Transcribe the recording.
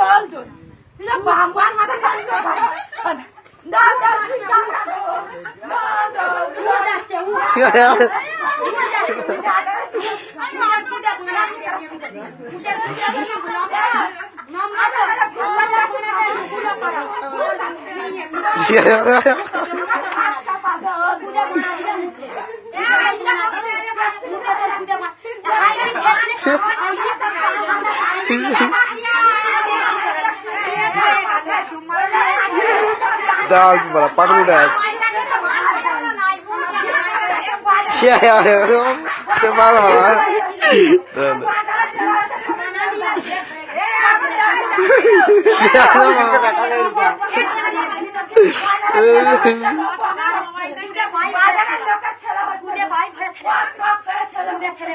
öldür. Bize bağım varmadan seni öldür. Yeah. Dance বলা Paglu dance ছেলে